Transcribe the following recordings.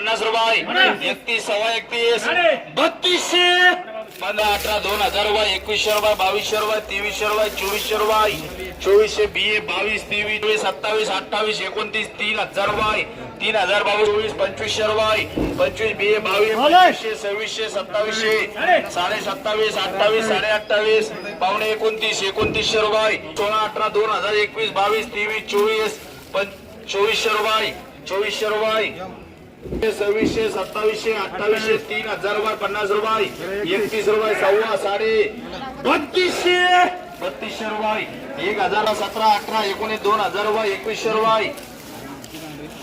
पन्नास रुपये. एकतीस सव्वा एकतीस. बत्तीसशे. पंधरा अठरा दोन हजार रुपये एकवीसशे रुपये बावीसशे रुपये तेवीसशे रुपये चोवीसशे रुपये. चोवीसशे बी ए बावीस तेवीस चोवीस सत्तावीस अठ्ठावीस एकोणतीस तीन हजार रुपये. तीन हजार बावीस चोवीस पंचवीसशे रुपये. पंचवीस बी ए बावीस पंचवीसशे सव्वीसशे सत्तावीसशे. साडे सत्तावीस अठ्ठावीस साडे अठ्ठावीस. पावणे एकोणतीस एकोणतीसशे रुपये. सोळा अठरा दोन हजार एकवीस बावीस तेवीस चोवीस चोवीसशे रुपये. चोवीसशे रुपये. सव्वीसशे सत्तावीसशे अठ्ठावीसशे तीन हजार रुपये पन्नास रुपये. एकतीस रुपये सव्वा साडे बत्तीसशे. बत्तीसशे रुपये. एक हजार सतरा अठरा एकोणीस दोन हजार रुपये एकवीसशे रुपये.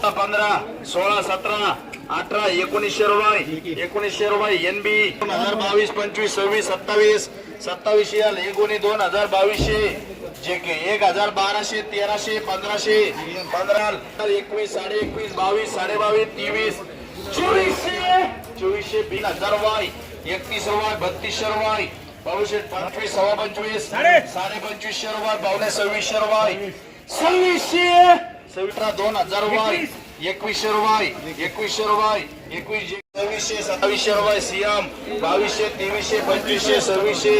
पंधरा सोळा सतरा अठरा एकोणीसशे रुपये. एकोणीसशे रुपये एन बी दोन हजार बावीस पंचवीस सव्वीस सत्तावीस सत्तावीसशे एल एकोणीस दोन हजार बावीसशे. जे एक हजार बाराशे तेराशे पंधराशे पंधरा एकवीस साडे एकवीस बावीस साडे बावीस तेवीस चोवीसशे चोवीसशे बीस हजार वाय एकतीस वाय बत्तीस वाय बावीसशे पंचवीस सव्वा पंचवीस साडे पंचवीस रुपये बावणे सव्वीस रुपये सव्वीसशे सव्वीस दोन हजार वाय एकवीसशे रुपये एकवीसशे रुपये एकवीस सव्वीसशे सत्तावीसशे रुपये सियाम बावीसशे तेवीसशे पंचवीसशे सव्वीसशे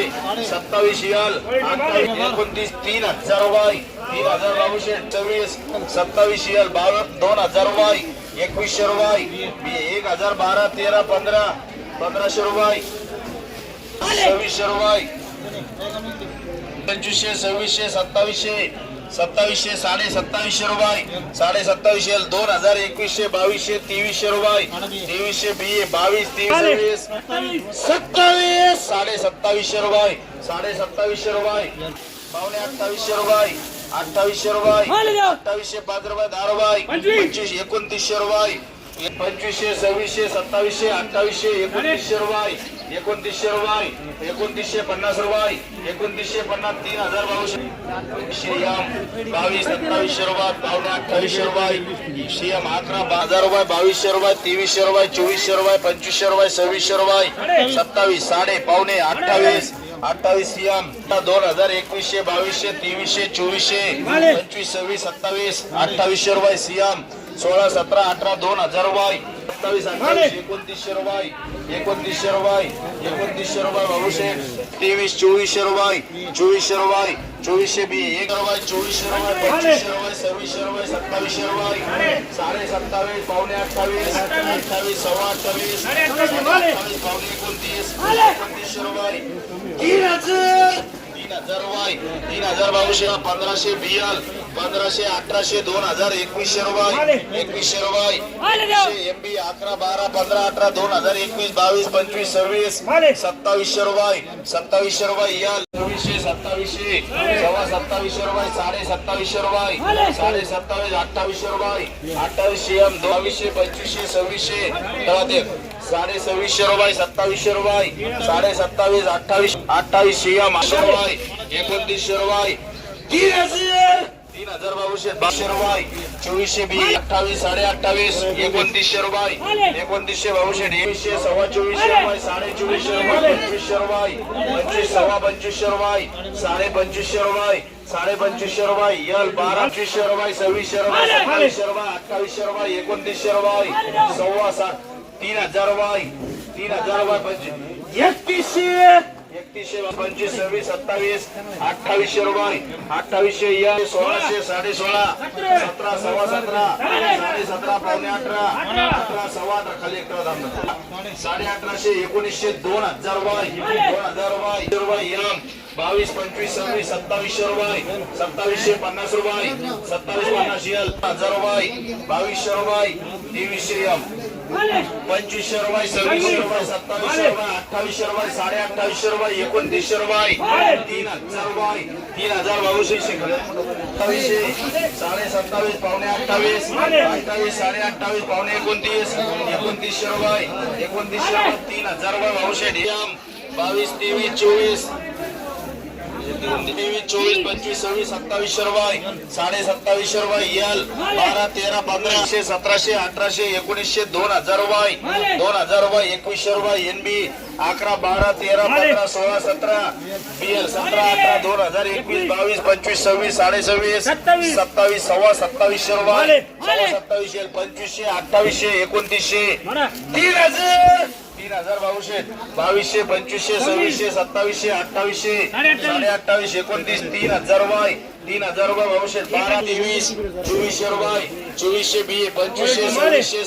सत्तावीस याल अठ्ठावीस एकोणतीस तीन हजार रुपये तीन हजार बावीसशे सव्वीस सत्तावीस याल बाव दोन हजार रुपये एकवीसशे रुपये एक हजार बारा तेरा पंधरा पंधराशे रुपये सव्वीसशे रुपये पंचवीसशे सव्वीसशे सत्तावीसशे सत्तावीसशे साडे सत्तावीसशे रुपये. साडे सत्तावीसशे दोन हजार एकवीसशे बावीसशे तेवीसशे रुपये. तेवीसशे बी ए बावीस तेवीस सत्तावीस. साडे सत्तावीसशे रुपये. साडे सत्तावीसशे रुपये. पावणे अठ्ठावीसशे रुपये. अठ्ठावीसशे रुपये. अठ्ठावीसशे पाच रुपये दहा रुपये. पंचवीस एकोणतीसशे रुपये. पंचवीसशे सव्वीसशे सत्तावीसशे अठ्ठावीसशे एकोणतीसशे रुपये एकोणतीसशे रुपये एकोणतीसशे पन्नास रुपये एकोणतीसशे पन्नास तीन हजार बावीसशे. एम बावीस सत्तावीसशे रुपये पावणे अठ्ठावीसशे रुपये श्रीयम अकरा हजार रुपये बावीसशे रुपये तेवीसशे रुपये चोवीसशे रुपये पंचवीसशे रुपये सव्वीसशे रुपये सत्तावीस साडे पावणे अठ्ठावीस अठ्ठावीस सीएम दोन हजार एकवीसशे बावीसशे तेवीसशे चोवीसशे पंचवीस सव्वीस सत्तावीस अठ्ठावीसशे रुपये सीएम सोळा सतरा अठरा दोन हजार रुपये. सत्तावीस अठ्ठावीस एकोणतीसशे रुपये. एकोणतीसशे रुपये. एकोणतीसशे रुपये बाबूशेठ तेवीस चोवीसशे रुपये. चोवीसशे रुपये. चोवीसशे बी. एक रुपये चोवीसशे रुपये पंचवीसशे रुपये सव्वीसशे रुपये सत्तावीसशे रुपये. साडे सत्तावीस पावणे अठ्ठावीस अठ्ठावीस सव्वा अठ्ठावीस अठ्ठावीस पावणे एकोणतीस एकोणतीसशे रुपये. तीन हजार रुपये. तीन हजार बावीसशे पंधराशे बियाल पंधराशे अठराशे दोन हजार एकवीसशे रुपये. एकवीसशे रुपये. एम बी अकरा बारा पंधरा अठरा दोन हजार एकवीस बावीस पंचवीस सव्वीस सत्तावीसशे रुपये. सत्तावीसशे रुपये याल चोवीसशे सत्तावीसशे सव्वा सत्तावीसशे रुपये साडे सत्तावीसशे रुपये साडे सत्तावीस अठ्ठावीसशे रुपये अठ्ठावीसशे एम बावीसशे पंचवीसशे सव्वीसशे. साडे सव्वीसशे रुपये सत्तावीसशे रुपये साडे सत्तावीस अठ्ठावीस अठ्ठावीसशे या आठशे रुपये एकोणतीसशे रुपये तीन हजार. तीन हजार बावीसशे बाशे रुपये चोवीसशे बी अठ्ठावीस साडे अठ्ठावीस एकोणतीसशे रुपये एकोणतीसशे बावीसशे एकवीसशे सव्वा चोवीसशे रुपये साडे चोवीसशे रुपये पंचवीसशे रुपये पंचवीस सव्वा पंचवीसशे रुपये साडे पंचवीसशे रुपये साडे पंचवीसशे रुपये यल बारा पंचवीसशे रुपये सव्वीसशे रुपये सत्तावीसशे रुपये अठ्ठावीसशे रुपये एकोणतीसशे रुपये सव्वा सात तीन हजार रुपये तीन हजार बाय पंचवीस. एकतीसशे एकतीसशे पंचवीस सव्वीस सत्तावीस अठ्ठावीसशे रुपये. अठ्ठावीसशे या सोळाशे साडे सोळा सतरा सव्वा सतरा साडे सतरा पावणे अठरा अठरा सव्वा अठरा खाली अकरा साडे अठराशे एकोणीसशे दोन हजार रुपये दोन हजार रुपये रुपये यम बावीस पंचवीस सव्वीस सत्तावीसशे रुपये सत्तावीसशे पन्नास रुपये सत्तावीस पन्नास यल हजार रुपये बावीसशे रुपये तेवीसशे यम पंचवीसशे रुपये सव्वीसशे रुपये सत्तावीसशे रुपये अठ्ठावीसशे रुपये साडे अठ्ठावीसशे रुपये एकोणतीसशे रुपये तीन हजार रुपये तीन हजार बावीसशे अठ्ठावीसशे साडे सत्तावीस पावणे अठ्ठावीस. अठ्ठावीस साडे अठ्ठावीस पावणे एकोणतीस. एकोणतीसशे रुपये एकोणतीसशे रुपये तीन हजार रुपये बावीसशे बावीस तेवीस चोवीस. चोवीस पंचवीस सव्वीस सत्तावीस रुपये साडे सत्तावीस रुपये यल बारा तेरा पंधराशे सतराशे अठराशे एकोणीसशे दोन हजार रुपये दोन हजार रुपये एकवीसशे रुपये एनबी अकरा बारा तेरा पंधरा सोळा सतरा बीएल सतरा अठरा दोन हजार एकवीस बावीस पंचवीस सव्वीस साडे सव्वीस सत्तावीस. सव्वा सत्तावीसशे रुपये सव्वा सत्तावीसशे पंचवीसशे अठ्ठावीसशे एकोणतीसशे तीन हजार तीन हजार बावीसशे बावीसशे पंचवीसशे सव्वीसशे सत्तावीसशे अठ्ठावीसशे साडेअठ्ठावीस. साडे अठ्ठावीस एकोणतीस तीन हजार रुपये तीन हजार रुपये बावीसशे बारा तेवीस चोवीसशे रुपये चोवीसशे बी पंचवीसशे सव्वीसशे सत्तावीसशे